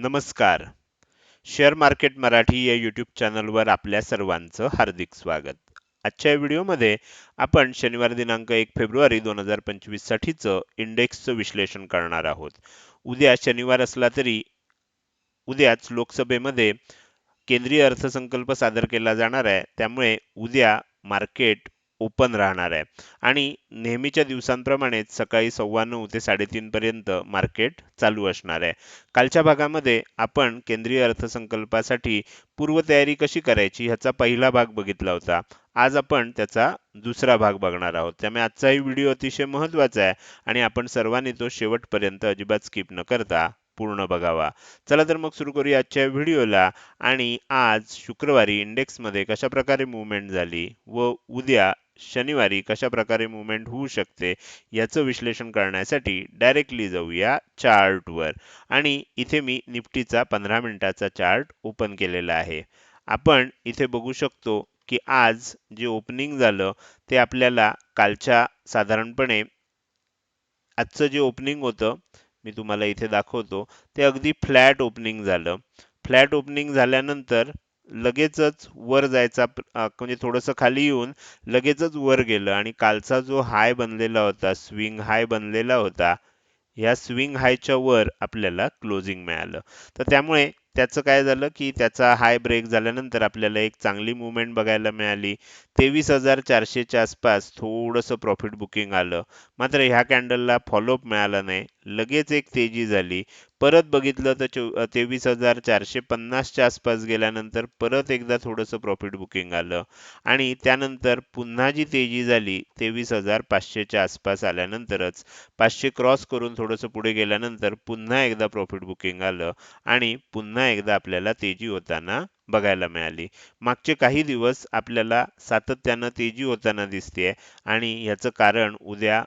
नमस्कार. Share market Marathi या YouTube चॅनलवर आपल्या सर्वांचं हार्दिक स्वागत. आजच्या व्हिडिओमध्ये आपण शनिवार दिनांक एक फेब्रुवारी दोन हजार पंचवीससाठीचं इंडेक्सचं विश्लेषण करणार आहोत. उद्या शनिवार असला तरी उद्याच लोकसभेमध्ये केंद्रीय अर्थसंकल्प सादर केला जाणार आहे. त्यामुळे उद्या मार्केट ओपन राहणार आहे. आणि नेहमीच्या दिवसांप्रमाणेच सकाळी सव्वा नऊ ते साडेतीनपर्यंत मार्केट चालू असणार आहे. कालच्या भागामध्ये आपण केंद्रीय अर्थसंकल्पासाठी पूर्वतयारी कशी करायची ह्याचा पहिला भाग बघितला होता. आज आपण त्याचा दुसरा भाग बघणार आहोत. त्यामुळे आजचाही व्हिडिओ अतिशय महत्त्वाचा आहे आणि आपण सर्वांनी तो शेवटपर्यंत अजिबात स्किप न करता पूर्ण बघावा. चला तर मग सुरू करूया आजच्या व्हिडिओला. आणि आज शुक्रवारी इंडेक्समध्ये कशा प्रकारे मुवमेंट झाली व उद्या शनिवारी कशा प्रकारे मुवमेंट होऊ शकते याचं विश्लेषण करण्यासाठी डायरेक्टली जाऊया चार्टवर आणि इथे मी निफ्टीचा पंधरा मिनिटाचा चार्ट ओपन केलेला आहे. आपण इथे बघू शकतो की आज जे ओपनिंग झालं ते आपल्याला कालच्या साधारणपणे आजचं जे ओपनिंग होतं मी तुम्हाला इथे दाखवतो ते अगदी फ्लॅट ओपनिंग झालं. फ्लॅट ओपनिंग झाल्यानंतर लगेचच वर जायचा म्हणजे थोडंसं खाली येऊन लगेचच वर गेलं आणि कालचा जो हाय बनलेला होता स्विंग हाय बनलेला होता ह्या स्विंग हायच्या वर आपल्याला क्लोजिंग मिळालं. तर त्यामुळे त्याचं काय झालं की त्याचा हाय ब्रेक झाल्यानंतर आपल्याला एक चांगली मुवमेंट बघायला मिळाली. तेवीस हजार चारशेच्या आसपास थोडंसं प्रॉफिट बुकिंग आलं. मात्र ह्या कॅन्डलला फॉलोअप मिळाला नाही. लगेच एक तेजी झाली. परत बघितलं तर चो तेवीस हजार चारशे पन्नासच्या आसपास गेल्यानंतर परत एकदा थोडंसं प्रॉफिट बुकिंग आलं. आणि त्यानंतर पुन्हा जी तेजी झाली तेवीस हजार पाचशेच्या आसपास आल्यानंतरच पाचशे क्रॉस करून थोडंसं पुढे गेल्यानंतर पुन्हा एकदा प्रॉफिट बुकिंग आलं. आणि पुन्हा एकदा आपल्याला तेजी होताना बघायला मिळाली. मागचे काही दिवस आपल्याला सातत्यानं तेजी होताना दिसते आणि याचं कारण उद्या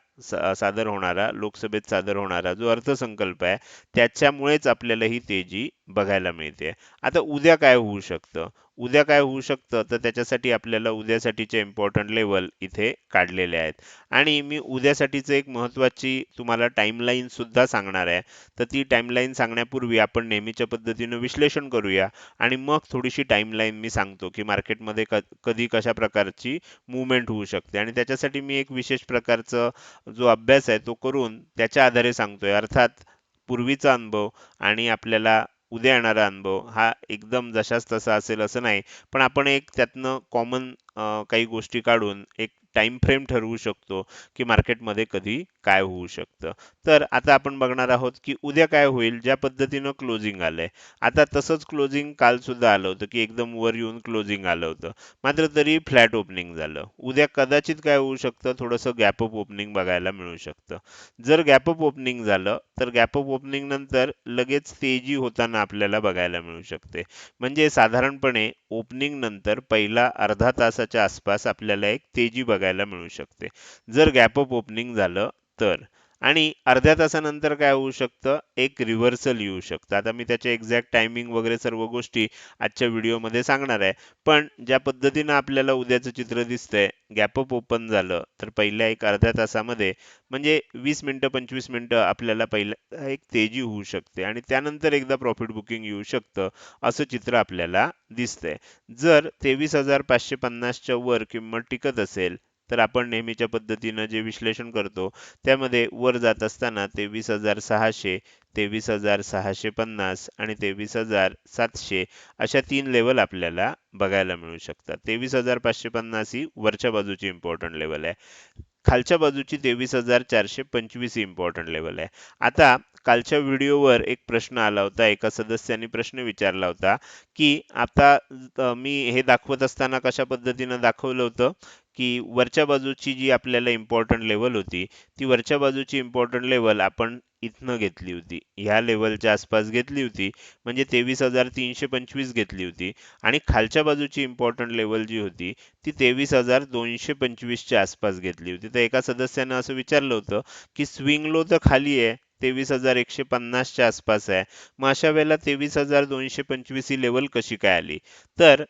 सादर होणारा लोकसभेत सादर होणारा जो अर्थसंकल्प आहे त्याच्यामुळेच आपल्याला ही तेजी बघायला मिळते आता उद्या काय होऊ शकतं? उद्या काय होऊ शकतं? तर त्याच्यासाठी आपल्याला उद्यासाठीचे इम्पॉर्टंट लेवल इथे काढलेले आहेत. आणि मी उद्यासाठीचं एक महत्त्वाची तुम्हाला टाईमलाईनसुद्धा सांगणार आहे. तर ती टाईमलाईन सांगण्यापूर्वी आपण नेहमीच्या पद्धतीनं विश्लेषण करूया. आणि मग थोडीशी टाईमलाईन मी सांगतो की मार्केटमध्ये क कधी कशा प्रकारची मुवमेंट होऊ शकते. आणि त्याच्यासाठी मी एक विशेष प्रकारचं जो अभ्यास आहे तो करून त्याच्या आधारे सांगतोय. अर्थात पूर्वीचा अनुभव आणि आपल्याला उद्या येणारा अनुभव हा एकदम जशाच तसा असेल असं नाही. पण आपण एक त्यातनं कॉमन काही गोष्टी काढून एक टाइम फ्रेम ठरवू शकतो की मार्केटमध्ये कधी काय होऊ शकतं. तर आता आपण बघणार आहोत की उद्या काय होईल ज्या पद्धतीनं क्लोजिंग आलंय. आता तसंच क्लोजिंग काल सुद्धा आलं होतं की एकदम वर येऊन क्लोजिंग आलं होतं. मात्र तरी फ्लॅट ओपनिंग झालं. उद्या कदाचित काय होऊ शकतं? थोडंसं गॅप अप ओपनिंग बघायला मिळू शकतं. जर गॅप अप ओपनिंग झालं तर गॅप अप ओपनिंग नंतर लगेच तेजी होताना आपल्याला बघायला मिळू शकते. म्हणजे साधारणपणे ओपनिंग नंतर पहिला अर्धा तास तासाच्या आसपास आपल्याला एक तेजी बघायला मिळू शकते. जर गॅप अप ओपनिंग झालं तर. आणि अर्ध्या तासानंतर काय होऊ शकतं? एक रिव्हर्सल येऊ शकतं. आता मी त्याचे एक्झॅक्ट टायमिंग वगैरे सर्व गोष्टी आजच्या व्हिडिओमध्ये सांगणार आहे. पण ज्या पद्धतीनं आपल्याला उद्याचं चित्र दिसतंय गॅपअप ओपन झालं तर पहिल्या एक अर्ध्या तासामध्ये म्हणजे वीस मिनिटं पंचवीस मिनटं आपल्याला पहिल्या एक तेजी होऊ शकते. आणि त्यानंतर एकदा प्रॉफिट बुकिंग येऊ शकतं असं चित्र आपल्याला दिसतंय. जर तेवीस हजार पाचशे पन्नासच्या वर किंमत टिकत असेल तर आपण नेहमीच्या पद्धतीनं जे विश्लेषण करतो त्यामध्ये वर जात असताना तेवीस हजार सहाशे तेवीस हजार सहाशे पन्नास आणि तेवीस हजार सातशे अशा तीन लेवल आपल्याला बघायला मिळू शकतात. तेवीस हजार पाचशे पन्नास ही वरच्या बाजूची इम्पॉर्टंट लेवल आहे. खालच्या बाजूची तेवीस हजार चारशे पंचवीस ही इम्पॉर्टंट लेवल आहे. आता कालच्या व्हिडिओवर एक प्रश्न आला होता एका सदस्याने प्रश्न विचारला होता की आता मी हे दाखवत असताना कशा पद्धतीनं दाखवलं होतं की वरच्या बाजूची जी आपल्याला इम्पॉर्टंट लेवल होती ती वरच्या बाजूची इम्पॉर्टंट लेवल आपण इथनं घेतली होती. ह्या लेवलच्या आसपास घेतली होती म्हणजे तेवीस हजार तीनशे पंचवीस घेतली होती आणि खालच्या बाजूची इम्पॉर्टंट लेवल जी होती ती तेवीस हजार दोनशे पंचवीसच्या आसपास घेतली होती. तर एका सदस्यानं असं विचारलं होतं की स्विंग लो तर खाली आहे तेवीस हजार एकशे पन्नासच्या आसपास आहे. मग अशा वेळेला तेवीस हजार दोनशे पंचवीस ही लेवल कशी काय आली? तर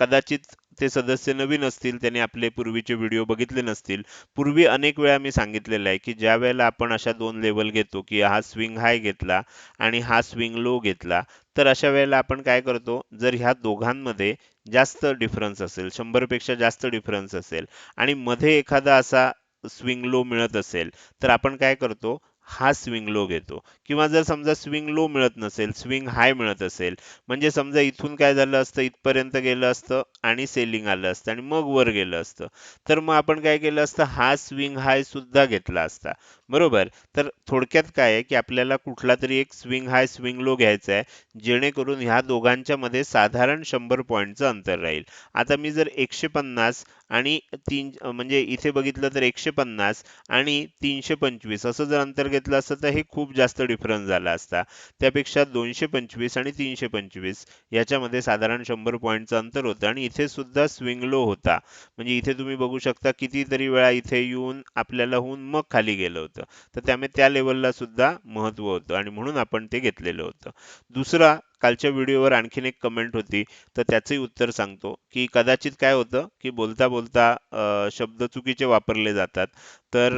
कदाचित ते सदस्य नवीन असतील त्यांनी आपले पूर्वीचे व्हिडिओ बघितले नसतील. पूर्वी अनेक वेळा मी सांगितलेलं आहे की ज्या वेळेला आपण अशा दोन लेवल घेतो की हा स्विंग हाय घेतला आणि हा स्विंग लो घेतला तर अशा वेळेला आपण काय करतो? जर ह्या दोघांमध्ये जास्त डिफरन्स असेल शंभरपेक्षा जास्त डिफरन्स असेल आणि मध्ये एखादा असा स्विंग लो मिळत असेल तर आपण काय करतो? हा स्विंग लो घेतो. किंवा जर समजा स्विंग लो मिळत नसेल स्विंग हाय मिळत असेल म्हणजे समजा इथून काय झालं असतं? इथपर्यंत गेलं असतं आणि सेलिंग आलं असतं आणि मग वर गेलं असतं. तर मग आपण काय केलं असतं? हा स्विंग हाय सुद्धा घेतला असता. बरोबर? तर थोडक्यात काय आहे की आपल्याला कुठला तरी एक स्विंग हाय स्विंग लो घ्यायचा आहे जेणेकरून ह्या दोघांच्या मध्ये साधारण शंभर पॉईंटचं अंतर राहील. आता मी जर एकशे पन्नास आणि तीन म्हणजे इथे बघितलं तर एकशे पन्नास आणि तीनशे पंचवीस. असं जर अंतर घेतलं असतं तर हे खूप जास्त डिफरन्स झाला असता. त्यापेक्षा दोनशे पंचवीस आणि तीनशे पंचवीस याच्यामध्ये साधारण शंभर पॉईंटचं अंतर होतं आणि इथे सुद्धा स्विंग लो होता. म्हणजे इथे तुम्ही बघू शकता कितीतरी वेळा इथे येऊन आपल्याला होऊन मग खाली गेलं होतं. तर त्यामुळे त्या लेवलला सुद्धा महत्त्व होतं आणि म्हणून आपण ते घेतलेलं होतं. दुसरा कालच्या व्हिडिओवर आणखीन एक कमेंट होती. तर त्याचंही उत्तर सांगतो की कदाचित काय होतं की बोलता बोलता शब्द चुकीचे वापरले जातात. तर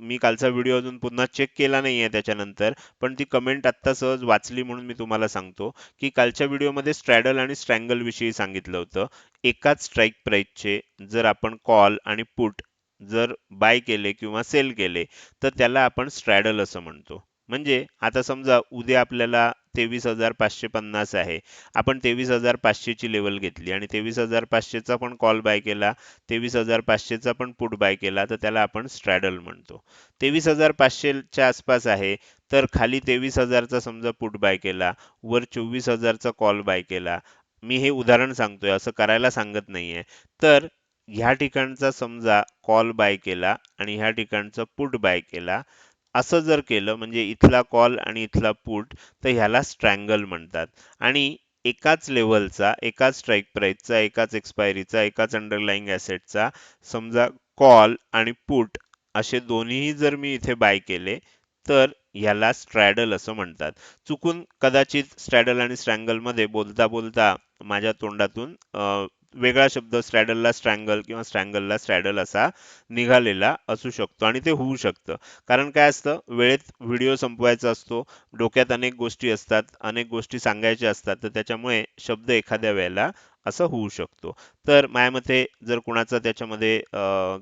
मी कालचा व्हिडिओ अजून पुन्हा चेक केला नाही आहे त्याच्यानंतर पण ती कमेंट आत्ता सहज वाचली म्हणून मी तुम्हाला सांगतो की कालच्या व्हिडिओमध्ये स्ट्रॅडल आणि स्ट्रँगलविषयी सांगितलं होतं. एकाच स्ट्राईक प्राईसचे जर आपण कॉल आणि पुट जर बाय केले किंवा सेल केले तर त्याला आपण स्ट्रॅडल असं म्हणतो. म्हणजे आता समजा उद्या आपल्याला तेवीस हजार पाचशे पन्नास आहे. आपण तेवीस हजार पाचशेची लेवल घेतली आणि तेवीस हजार पाचशेचा पण कॉल बाय केला. तेवीस हजार पाचशेचा पण पुट बाय केला. तर त्याला आपण स्ट्रॅडल म्हणतो. तेवीस हजार पाचशेच्या आसपास आहे. तर खाली तेवीस हजारचा समजा पुट बाय केला. वर चोवीस हजारचा कॉल बाय केला. मी हे उदाहरण सांगतोय. असं करायला सांगत नाहीये. तर ह्या ठिकाणचा समजा कॉल बाय केला आणि ह्या ठिकाणचा पुट बाय केला. असं जर केलं म्हणजे इथला कॉल आणि इथला पुट तर ह्याला स्ट्रँगल म्हणतात. आणि एकाच लेवलचा एकाच स्ट्राईक प्राईसचा एकाच एक्सपायरीचा एकाच अंडरलाईंग ॲसेटचा समजा कॉल आणि पुट असे दोन्हीही जर मी इथे बाय केले तर ह्याला स्ट्रॅडल असं म्हणतात. चुकून कदाचित स्ट्रॅडल आणि स्ट्रँगलमध्ये बोलता बोलता माझ्या तोंडातून वेगळा शब्द स्ट्रॅडलला स्ट्रँगल किंवा स्ट्रँगलला स्ट्रॅडल असा निघालेला असू शकतो आणि ते होऊ शकतं. कारण काय असतं? वेळेत व्हिडिओ संपवायचा असतो डोक्यात अनेक गोष्टी असतात अनेक गोष्टी सांगायच्या असतात तर त्याच्यामुळे शब्द एखाद्या वेळेला असं होऊ शकतो. तर माझ्या मते जर कुणाचा त्याच्यामध्ये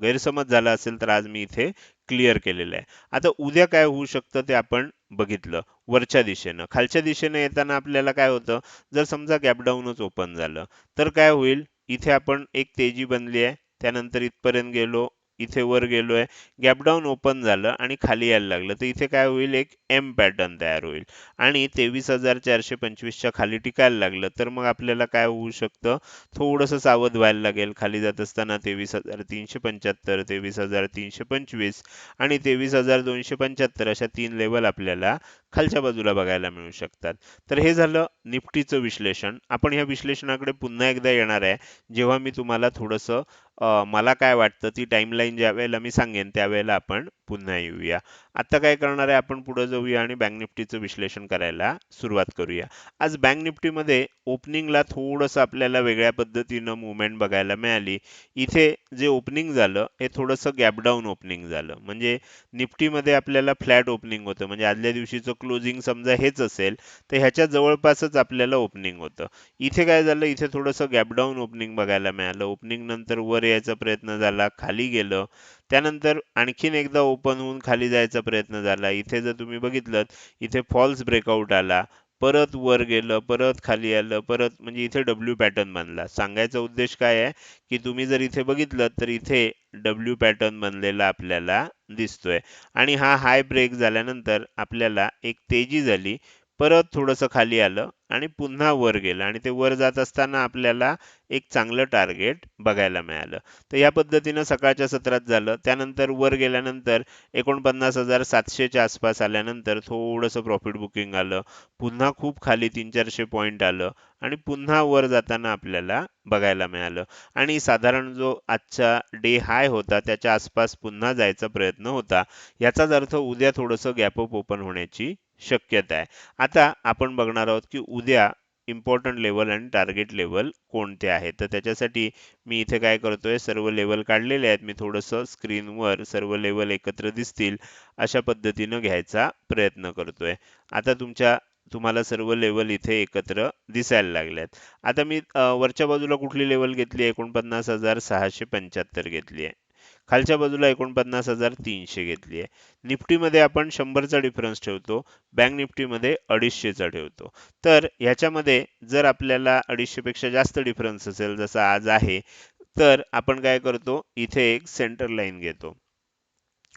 गैरसमज झाला असेल तर आज मी इथे क्लिअर केलेलं आहे. आता उद्या काय होऊ शकतं ते आपण बघितलं वरच्या दिशेनं. खालच्या दिशेनं येताना आपल्याला काय होतं? जर समजा गॅपडाऊनच ओपन झालं तर काय होईल? इथे आपण एक तेजी बनली आहे. त्यानंतर इथपर्यंत गेलो इथे वर गेलोय गॅप गॅपडाऊन ओपन झालं आणि खाली यायला लागलं. तर इथे काय होईल? एक एम पॅटर्न तयार होईल. आणि तेवीस हजार चारशे पंचवीसच्या खाली टिकायला लागलं. तर मग आपल्याला काय होऊ शकतं? थोडंसं सावध व्हायला लागेल. खाली जात असताना तेवीस हजार तीनशे पंच्याहत्तर तेवीस हजार तीनशे पंचवीस आणि तेवीस हजार दोनशे पंच्याहत्तर अशा तीन लेवल आपल्याला खालच्या बाजूला बघायला मिळू शकतात. तर हे झालं निफ्टीचं विश्लेषण. आपण ह्या विश्लेषणाकडे पुन्हा एकदा येणार आहे. जेव्हा मी तुम्हाला थोडंसं मला काय वाटतं ती टाईमलाईन ज्या वेळेला मी सांगेन त्यावेळेला आपण पुन्हा येऊया. आता काय करणार आहे आपण पुढे जाऊया आणि बँक निफ्टीचं विश्लेषण करायला सुरुवात करूया. आज बँक निफ्टीमध्ये ओपनिंगला थोडंसं आपल्याला वेगळ्या पद्धतीनं मुवमेंट बघायला मिळाली. इथे जे ओपनिंग झालं हे थोडंसं गॅपडाऊन ओपनिंग झालं. म्हणजे निफ्टीमध्ये आपल्याला फ्लॅट ओपनिंग होतं. म्हणजे आदल्या दिवशीचं क्लोजिंग समजा हेच असेल तर ह्याच्या जवळपासच आपल्याला ओपनिंग होतं. इथे काय झालं? इथे थोडंसं गॅपडाऊन ओपनिंग बघायला मिळालं. ओपनिंग नंतर वर यायचा प्रयत्न झाला खाली गेलं. त्यानंतर आणखीन एकदा ओपन होऊन खाली जायचा प्रयत्न झाला. इथे जर तुम्ही बघितलं इथे फॉल्स ब्रेकआउट आला. परत वर गेलं परत खाली आलं परत म्हणजे इथे डब्ल्यू पॅटर्न बनला. सांगायचा उद्देश काय आहे? की तुम्ही जर इथे बघितलं तर इथे डब्ल्यू पॅटर्न बनलेला आपल्याला दिसतोय. आणि हा हाय ब्रेक झाल्यानंतर आपल्याला एक तेजी झाली. परत थोडंसं खाली आलं आणि पुन्हा वर गेलं आणि ते वर जात असताना आपल्याला एक चांगलं टार्गेट बघायला मिळालं. तर या पद्धतीनं सकाळच्या सत्रात झालं. त्यानंतर वर गेल्यानंतर एकोणपन्नास हजार सातशेच्या आसपास आल्यानंतर थोडंसं प्रॉफिट बुकिंग आलं. पुन्हा खूप खाली तीन चारशे पॉईंट आलं आणि पुन्हा वर जाताना आपल्याला बघायला मिळालं. आणि साधारण जो आजचा डे हाय होता त्याच्या आसपास पुन्हा जायचा प्रयत्न होता. याचाच अर्थ उद्या थोडंसं गॅपअप ओपन होण्याची शक्यता आहे. आता आपण बघणार आहोत की उद्या इम्पॉर्टंट लेवल आणि टार्गेट लेवल कोणते आहेत. तर त्याच्यासाठी मी इथे काय करतोय सर्व लेवल काढलेले आहेत. मी थोडंसं स्क्रीनवर सर्व लेवल एकत्र दिसतील अशा पद्धतीनं घ्यायचा प्रयत्न करतोय. आता तुमच्या तुम्हाला सर्व लेवल इथे एकत्र दिसायला लागल्यात. आता मी वरच्या बाजूला कुठली लेवल घेतली आहे? एकोणपन्नास हजार सहाशे पंच्याहत्तर घेतली आहे. खालच्या बाजूला एकोणपन्नास हजार तीनशे घेतली आहे. निफ्टीमध्ये आपण शंभरचा डिफरन्स ठेवतो. बँक निफ्टीमध्ये अडीचशेचा ठेवतो. तर ह्याच्यामध्ये जर आपल्याला अडीचशे पेक्षा जास्त डिफरन्स असेल जसं आज आहे तर आपण काय करतो? इथे एक सेंटर लाईन घेतो.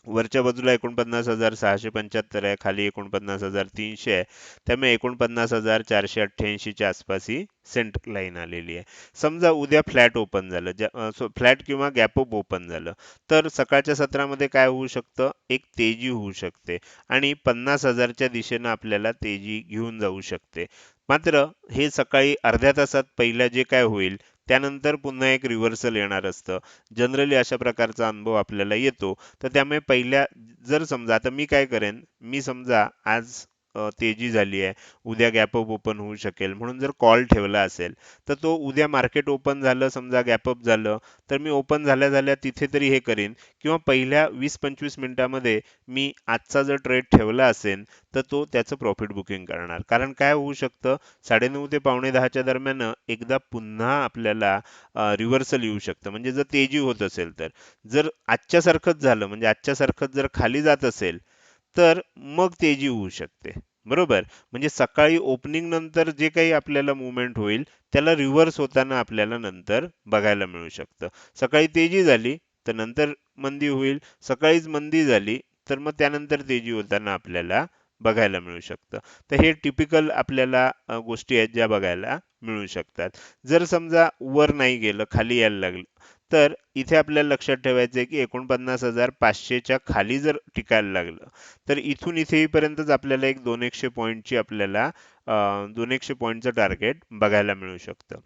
वरच्या बाजूला एकोणपन्नास हजार सहाशे पंच्याहत्तर आहे खाली एकोणपन्नास हजार तीनशे आहे. त्यामुळे एकोणपन्नास हजार चारशे अठ्ठ्याऐंशीच्या आसपास ही सेंट लाईन आलेली आहे. समजा उद्या फ्लॅट ओपन झालं सो फ्लॅट किंवा गॅप अप ओपन झालं तर सकाळच्या सत्रामध्ये काय होऊ शकतं? एक तेजी होऊ शकते आणि पन्नास हजारच्या दिशेनं आपल्याला तेजी घेऊन जाऊ शकते. मात्र हे सकाळी अर्ध्या तासात पहिला जे काय होईल त्यानंतर पुन्हा एक रिव्हर्सल येणार असतं. जनरली अशा प्रकारचा अनुभव आपल्याला येतो. तर त्यामुळे पहिल्या जर समजा आता मी काय करेन? मी समजा आज तेजी झाली आहे. उद्या गॅपअप ओपन होऊ शकेल. म्हणून जर कॉल ठेवला असेल तर तो उद्या मार्केट ओपन झालं समजा गॅपअप झालं तर मी ओपन झाल्या झाल्या तिथे तरी हे करीन. किंवा पहिल्या वीस पंचवीस मिनिटामध्ये मी आजचा जर ट्रेड ठेवला असेल तर तो त्याचं प्रॉफिट बुकिंग करणार. कारण काय होऊ शकतं साडेनऊ ते पावणे दहाच्या दरम्यान एकदा पुन्हा आपल्याला रिव्हर्सल येऊ शकतं. म्हणजे जर तेजी होत असेल तर. जर आजच्यासारखंच झालं म्हणजे आजच्यासारखंच जर खाली जात असेल तर मग तेजी होऊ शकते. बरोबर? म्हणजे सकाळी ओपनिंग नंतर जे काही आपल्याला मुवमेंट होईल त्याला रिव्हर्स होताना आपल्याला नंतर बघायला मिळू शकतं. सकाळी तेजी झाली तर नंतर मंदी होईल. सकाळीच मंदी झाली तर मग त्यानंतर तेजी होताना आपल्याला बघायला मिळू शकतं. तर हे टिपिकल आपल्याला गोष्टी आहेत ज्या बघायला मिळू शकतात. जर समजा वर नाही गेलं खाली यायला लागलं तर इथे आपल्याला लक्षात ठेवायचं आहे की एकोणपन्नास हजार पाचशेच्या खाली जर टिकायला लागलं तर इथून इथे आपल्याला एक दोन एकशे पॉईंटची आपल्याला दोन एकशे पॉईंटचं टार्गेट बघायला मिळू शकतं.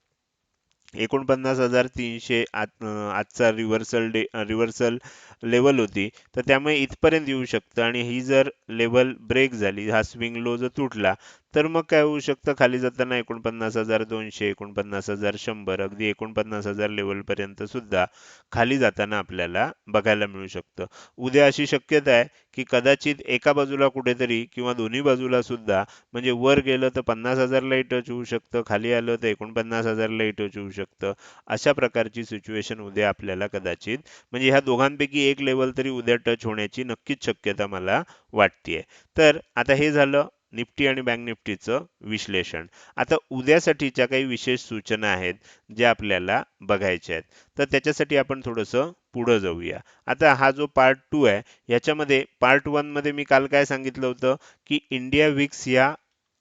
एकोणपन्नास हजार तीनशे आत आजचा रिव्हर्सल डे रिव्हर्सल लेवल होती तर त्यामुळे इथपर्यंत येऊ शकतं. आणि ही जर लेवल ब्रेक झाली हा स्विंग लो जर तुटला तर मग काय होऊ शकतं? खाली जाताना एकोणपन्नास हजार दोनशे एकोणपन्नास हजार शंभर अगदी एकोणपन्नास हजार लेवल पर्यंत सुद्धा खाली जाताना आपल्याला बघायला मिळू शकतं. उद्या अशी शक्यता आहे की कदाचित एका बाजूला कुठेतरी किंवा दोन्ही बाजूला सुद्धा म्हणजे वर गेलं तर पन्नास हजारलाही टच होऊ शकतं खाली आलं तर एकोणपन्नास हजारलाही टच होऊ शकतं. अशा प्रकारची सिच्युएशन उद्या आपल्याला कदाचित म्हणजे ह्या दोघांपैकी एक लेवल तरी उद्या टच होण्याची नक्कीच शक्यता मला वाटतेय. तर आता हे झालं निफ्टी आणि बँक निफ्टीचं विश्लेषण. आता उद्यासाठीच्या काही विशेष सूचना आहेत ज्या आपल्याला बघायच्या आहेत. तर त्याच्यासाठी आपण थोडंसं पुढं जाऊया. आता हा जो पार्ट टू आहे याच्यामध्ये पार्ट वनमध्ये मी काल काय सांगितलं होतं की इंडिया विक्स या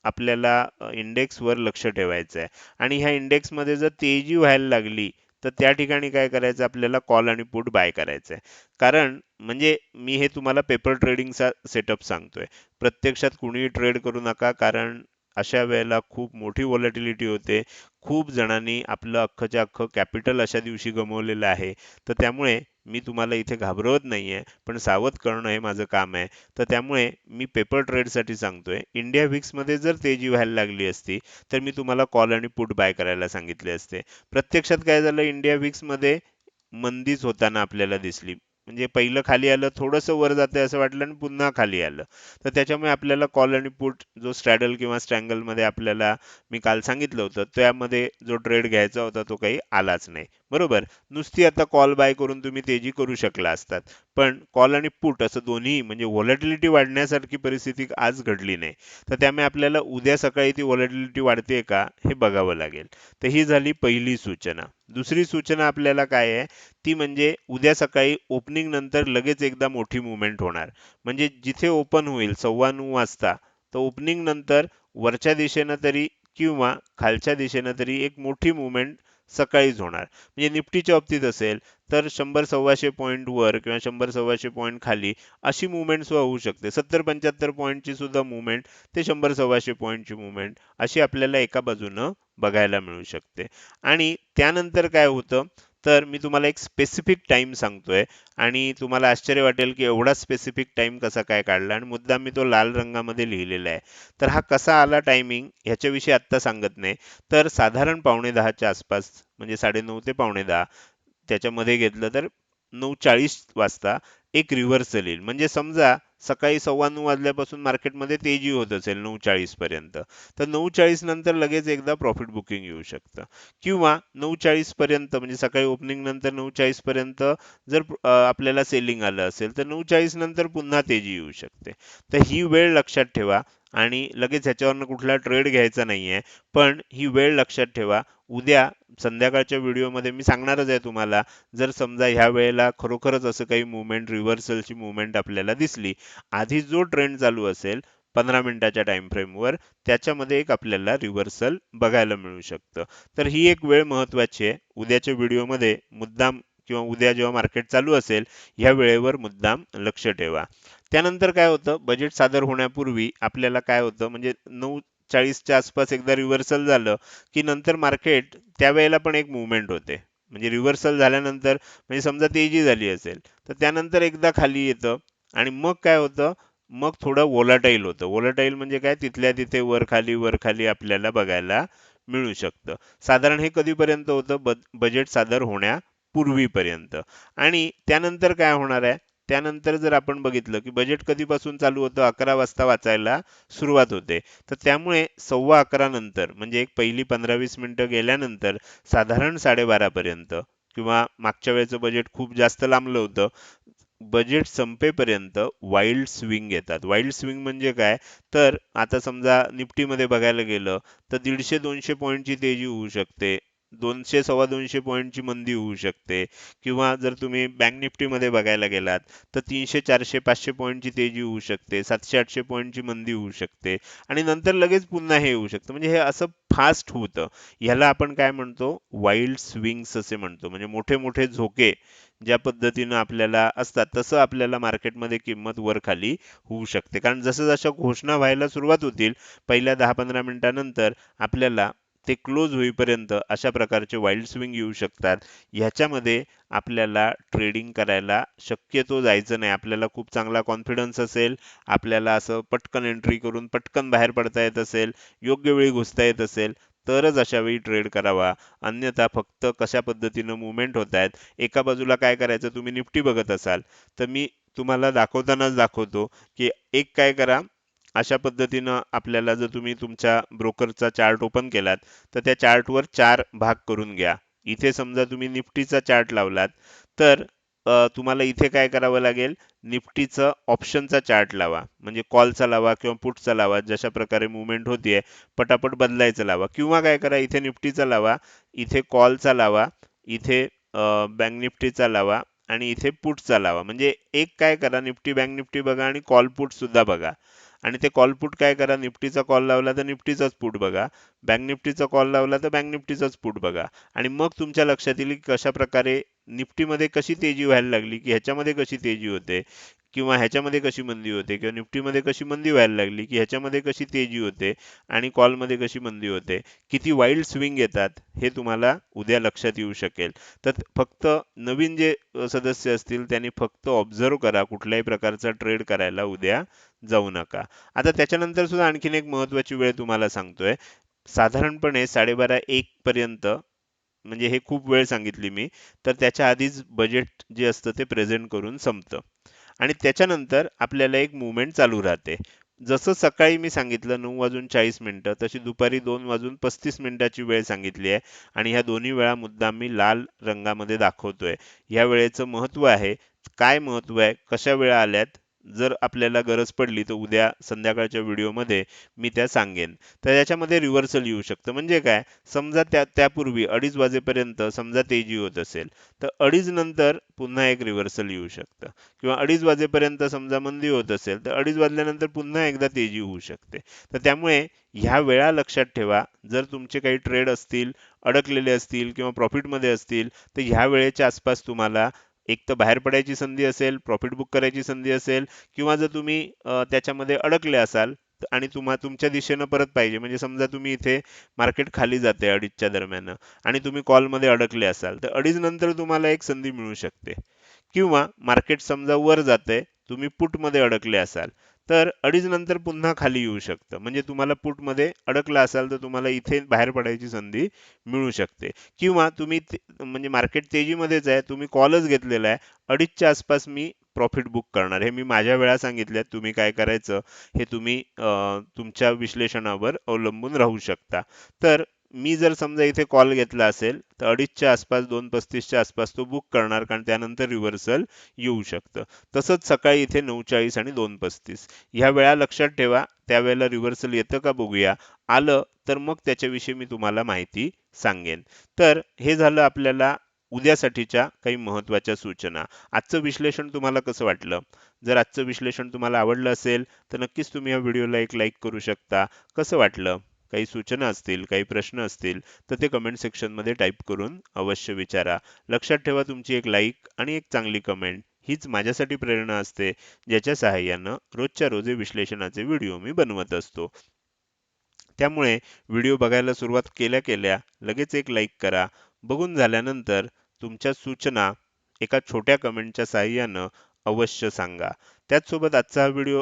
आपल्याला इंडेक्सवर लक्ष ठेवायचं आहे आणि ह्या इंडेक्समध्ये जर तेजी व्हायला लागली तर त्या ठिकाणी काय करायचं? आपल्याला कॉल आणि पुट बाय करायचं आहे. कारण म्हणजे मी हे तुम्हाला पेपर ट्रेडिंगचा सेटअप सांगतोय. प्रत्यक्षात कुणीही ट्रेड करू नका कारण अशा वेळेला खूप मोठी व्हॉलेटिलिटी होते. खूप जणांनी आपलं अख्खच्या अख्खं कॅपिटल अशा दिवशी गमावलेलं आहे. तर त्यामुळे मी तुम्हाला इथे घाबरवत नाहीये पण सावध करणं हे माझं काम आहे. तर त्यामुळे मी पेपर ट्रेडसाठी सांगतोय. इंडिया विक्समध्ये जर तेजी व्हायला लागली असती तर मी तुम्हाला कॉल आणि पुट बाय करायला सांगितले असते. प्रत्यक्षात काय झालं? इंडिया विक्समध्ये मंदीच होताना आपल्याला दिसली. म्हणजे पहिलं खाली आलं थोडंसं वर जातंय असं वाटलं आणि पुन्हा खाली आलं. तर त्याच्यामुळे आपल्याला कॉल आणि पुट जो स्ट्रॅडल किंवा स्ट्रँगलमध्ये आपल्याला मी काल सांगितलं होतं त्यामध्ये जो ट्रेड घ्यायचा होता तो काही आलाच नाही. बरोबर. नुसती आता कॉल बाय करून तुम्ही तेजी करू शकला असतात. पण कॉल आणि पुट असं दोन्ही म्हणजे व्हॉलेटिलिटी वाढण्यासारखी परिस्थिती आज घडली नाही. तर त्यामुळे आपल्याला उद्या सकाळी ती व्हॉलेटिलिटी वाढते का हे बघावं लागेल. तर ही झाली पहिली सूचना. दुसरी सूचना आपल्याला काय आहे? ती म्हणजे उद्या सकाळी ओपनिंग नंतर लगेच एकदा मोठी मुवमेंट होणार. म्हणजे जिथे ओपन होईल सव्वा नऊ वाजता तर ओपनिंग नंतर वरच्या दिशेनं तरी किंवा खालच्या दिशेनं तरी एक मोठी मुवमेंट सकाळीच होणार. म्हणजे निफ्टीच्या बाबतीत असेल तर शंभर सव्वाशे पॉईंट वर किंवा शंभर सव्वाशे पॉईंट खाली अशी मुवमेंट सुद्धा होऊ शकते. सत्तर पंच्याहत्तर पॉईंटची सुद्धा मुवमेंट ते शंभर सव्वाशे पॉईंटची मुवमेंट अशी आपल्याला एका बाजूनं बघायला मिळू शकते. आणि त्यानंतर काय होतं? तर मी तुम्हाला एक स्पेसिफिक टाइम सांगतोय. आणि तुम्हाला आश्चर्य वाटेल की एवढा स्पेसिफिक टाइम कसा काय काढला. आणि मुद्दाम मी तो लाल रंगामध्ये लिहिलेला आहे. तर हा कसा आला टायमिंग ह्याच्याविषयी आत्ता सांगत नाही. तर साधारण पावणे दहाच्या आसपास म्हणजे साडेनऊ ते पावणे दहा त्याच्यामध्ये घेतलं तर नऊ चाळीस वाजता एक रिव्हर्सल येईल. म्हणजे समजा सकाळी सव्वा नऊ वाजल्यापासून मार्केटमध्ये तेजी होत असेल नऊ चाळीस पर्यंत. तर नऊ चाळीस नंतर लगेच एकदा प्रॉफिट बुकिंग येऊ शकतं. किंवा नऊ चाळीस पर्यंत म्हणजे सकाळी ओपनिंग नंतर नऊ चाळीस पर्यंत जर आपल्याला सेलिंग आलं असेल तर नऊ चाळीस नंतर पुन्हा तेजी येऊ शकते. तर ही वेळ लक्षात ठेवा. आणि लगेच ह्याच्यावरनं कुठला ट्रेड घ्यायचा नाहीये. पण ही वेळ लक्षात ठेवा. उद्या संध्याकाळच्या व्हिडिओमध्ये मी सांगणारच आहे तुम्हाला. जर समजा ह्या वेळेला खरोखरच असं काही मुवमेंट रिव्हर्सलची मुवमेंट आपल्याला दिसली. आधी जो ट्रेंड चालू असेल पंधरा मिनिटाच्या टाइम फ्रेमवर त्याच्यामध्ये एक आपल्याला रिव्हर्सल बघायला मिळू शकतं. तर ही एक वेळ महत्वाची आहे. उद्याच्या व्हिडिओमध्ये मुद्दाम किंवा उद्या जेव्हा मार्केट चालू असेल ह्या वेळेवर मुद्दाम लक्ष ठेवा. त्यानंतर काय होतं? बजेट सादर होण्यापूर्वी आपल्याला काय होतं? म्हणजे नऊ चाळीसच्या आसपास एकदा रिव्हर्सल झालं की नंतर मार्केट त्यावेळेला पण एक मुवमेंट होते. म्हणजे रिव्हर्सल झाल्यानंतर म्हणजे समजा तेजी झाली असेल तर त्यानंतर एकदा खाली येतं आणि मग काय होतं? मग थोडं वोलाटाईल होतं. वोलाटाईल म्हणजे काय? तिथल्या तिथे वर खाली वर खाली आपल्याला बघायला मिळू शकतं. साधारण हे कधीपर्यंत होतं? बजेट सादर होण्यापूर्वीपर्यंत. आणि त्यानंतर काय होणार आहे? त्यानंतर जर आपण बघितलं की बजेट कधीपासून चालू होतं? अकरा वाजता वाचायला सुरुवात होते. तर त्यामुळे सव्वा अकरा नंतर म्हणजे एक पहिली पंधरा वीस मिनिटं गेल्यानंतर साधारण साडेबारापर्यंत किंवा मागच्या वेळेचं बजेट खूप जास्त लांबलं होतं. बजेट संपेपर्यंत वाईल्ड स्विंग येतात. वाईल्ड स्विंग म्हणजे काय? तर आता समजा निफ्टीमध्ये बघायला गेलं तर दीडशे दोनशे पॉईंटची तेजी होऊ शकते. दोनशे सव्वा दोनशे पॉईंटची मंदी होऊ शकते. किंवा जर तुम्ही बँक निफ्टीमध्ये बघायला गेलात तर तीनशे चारशे पाचशे पॉईंटची तेजी होऊ शकते सातशे आठशे पॉईंटची मंदी होऊ शकते. आणि नंतर लगेच पुन्हा हे होऊ शकतं. म्हणजे हे असं फास्ट होतं. ह्याला आपण काय म्हणतो? वाईल्ड स्विंग्स असे म्हणतो. म्हणजे मोठे मोठे झोके ज्या पद्धतीनं आपल्याला असतात तसं आपल्याला मार्केटमध्ये किंमत वर खाली होऊ शकते. कारण जसं जशा घोषणा व्हायला सुरुवात होतील पहिल्या दहा पंधरा मिनिटानंतर आपल्याला ते क्लोज होईपर्यंत अशा प्रकारचे वाईल्ड स्विंग येऊ शकतात. ह्याच्यामध्ये आपल्याला ट्रेडिंग करायला शक्यतो जायचं नाही. आपल्याला खूप चांगला कॉन्फिडन्स असेल. आपल्याला असं पटकन एंट्री करून पटकन बाहेर पडता येत असेल. योग्य वेळी घुसता येत असेल तरच अशा वेळी ट्रेड करावा. अन्यथा फक्त कशा पद्धतीनं मुवमेंट होत आहेत एका बाजूला काय करायचं तुम्ही निफ्टी बघत असाल. तर मी तुम्हाला दाखवतानाच दाखवतो की एक काय करा अशा पद्धतीनं आपल्याला जर तुम्ही तुमच्या ब्रोकरचा चार्ट ओपन केलात तर त्या चार्टवर चार भाग करून घ्या. इथे समजा तुम्ही निफ्टीचा चार्ट लावलात तर तुम्हाला इथे काय करावं लागेल? निफ्टीचं ऑप्शनचा चार्ट लावा. म्हणजे कॉलचा लावा किंवा पुटचा लावा जशा प्रकारे मुवमेंट होतीये पटापट बदलायचं लावा. किंवा काय करा इथे निफ्टीचा लावा इथे कॉलचा लावा इथे बँक निफ्टीचा लावा आणि इथे पुटचा लावा. म्हणजे एक काय करा निफ्टी बँक निफ्टी बघा आणि कॉल पुट सुद्धा बघा. आणि ते कॉल पुट काय करा? निफ्टीचा कॉल लावला तर निफ्टीचाच पुट बघा. बँक निफ्टीचा कॉल लावला तर बँक निफ्टीचाच पुट बघा. आणि मग तुमच्या लक्षात येईल की कशा प्रकारे निफ्टीमध्ये कशी तेजी व्हायला लागली की ह्याच्यामध्ये कशी तेजी होते. किंवा ह्याच्यामध्ये कशी मंदी होते किंवा निफ्टीमध्ये कशी मंदी व्हायला लागली की ह्याच्यामध्ये कशी तेजी होते आणि कॉलमध्ये कशी मंदी होते किती वाईल्ड स्विंग येतात हे तुम्हाला उद्या लक्षात येऊ शकेल. तर फक्त नवीन जे सदस्य असतील त्यांनी फक्त ऑब्झर्व करा कुठल्याही प्रकारचा ट्रेड करायला उद्या जाऊ नका. आता त्याच्यानंतर सुद्धा आणखीन एक महत्त्वाची वेळ तुम्हाला सांगतोय. साधारणपणे साडेबारा एक पर्यंत म्हणजे हे खूप वेळ सांगितली मी तर त्याच्या आधीच बजेट जे असतं ते प्रेझेंट करून संपतं. आणि त्याच्यानंतर आपल्याला एक मुवमेंट चालू राहते. जसं सकाळी मी सांगितलं नऊ वाजून चाळीस मिनटं तशी दुपारी दोन वाजून पस्तीस मिनिटाची वेळ सांगितली आहे. आणि ह्या दोन्ही वेळा मुद्दाम मी लाल रंगामध्ये दाखवतोय. ह्या वेळेचं महत्त्व आहे. काय महत्त्व आहे? कशा वेळा आल्यात? जर आपल्याला गरज पडली तर उद्या संध्याकाळच्या व्हिडिओमध्ये मी त्या सांगेन. तर याच्यामध्ये रिव्हर्सल येऊ शकतं. म्हणजे काय? समजा त्या त्यापूर्वी अडीच वाजेपर्यंत समजा तेजी होत असेल तर अडीच नंतर पुन्हा एक रिव्हर्सल येऊ शकतं. किंवा अडीच वाजेपर्यंत समजा मंदी होत असेल तर अडीच वाजल्यानंतर पुन्हा एकदा तेजी होऊ शकते. तर त्यामुळे ह्या वेळा लक्षात ठेवा जर तुमचे काही ट्रेड असतील अडकलेले असतील किंवा प्रॉफिटमध्ये असतील तर ह्या वेळेच्या आसपास तुम्हाला एक तर बाहेर पडायची संधी असेल प्रॉफिट बुक करायची संधी असेल किंवा जर तुम्ही त्याच्यामध्ये अडकले असाल आणि तुम्हा तुमच्या दिशेनं परत पाहिजे. म्हणजे समजा तुम्ही इथे मार्केट खाली जाते अडीचच्या दरम्यान आणि तुम्ही कॉलमध्ये अडकले असाल तर अडीच नंतर तुम्हाला एक संधी मिळू शकते. किंवा मार्केट समजा वर जाते तुम्ही पुटमध्ये अडकले असाल तर अडीच नंतर पुन्हा खाली येऊ शकतं. म्हणजे तुम्हाला पुटमध्ये अडकला असाल तर तुम्हाला इथे बाहेर पडायची संधी मिळू शकते. किंवा तुम्ही म्हणजे मार्केट तेजीमध्येच आहे तुम्ही कॉलच घेतलेला आहे अडीचच्या आसपास मी प्रॉफिट बुक करणार. हे मी माझ्या वेळा सांगितल्यात तुम्ही काय करायचं हे तुम्ही तुमच्या विश्लेषणावर अवलंबून राहू शकता. तर मी जर समजा इथे कॉल घेतला असेल तर अडीचच्या आसपास दोन पस्तीसच्या आसपास तो बुक करणार कारण त्यानंतर रिव्हर्सल येऊ शकतं. तसंच सकाळी इथे नऊ चाळीस आणि दोन पस्तीस. ह्या वेळा लक्षात ठेवा त्यावेळेला रिव्हर्सल येतं का बघूया. आलं तर मग त्याच्याविषयी मी तुम्हाला माहिती सांगेन. तर हे झालं आपल्याला उद्यासाठीच्या काही महत्त्वाच्या सूचना. आजचं विश्लेषण तुम्हाला कसं वाटलं? जर आजचं विश्लेषण तुम्हाला आवडलं असेल तर नक्कीच तुम्ही या व्हिडिओला एक लाईक करू शकता. कसं वाटलं? काही सूचना असतील काही प्रश्न असतील तर ते कमेंट सेक्शनमध्ये टाईप करून अवश्य विचारा. लक्षात ठेवा तुमची एक लाईक आणि एक चांगली कमेंट हीच माझ्यासाठी प्रेरणा असते ज्याच्या सहाय्यानं रोजच्या रोज विश्लेषणाचे व्हिडिओ मी बनवत असतो. त्यामुळे व्हिडिओ बघायला सुरुवात केल्या केल्या लगेच एक लाईक करा. बघून झाल्यानंतर तुमच्या सूचना एका छोट्या कमेंटच्या साहाय्यानं अवश्य सांगा. त्याचसोबत आजचा हा व्हिडिओ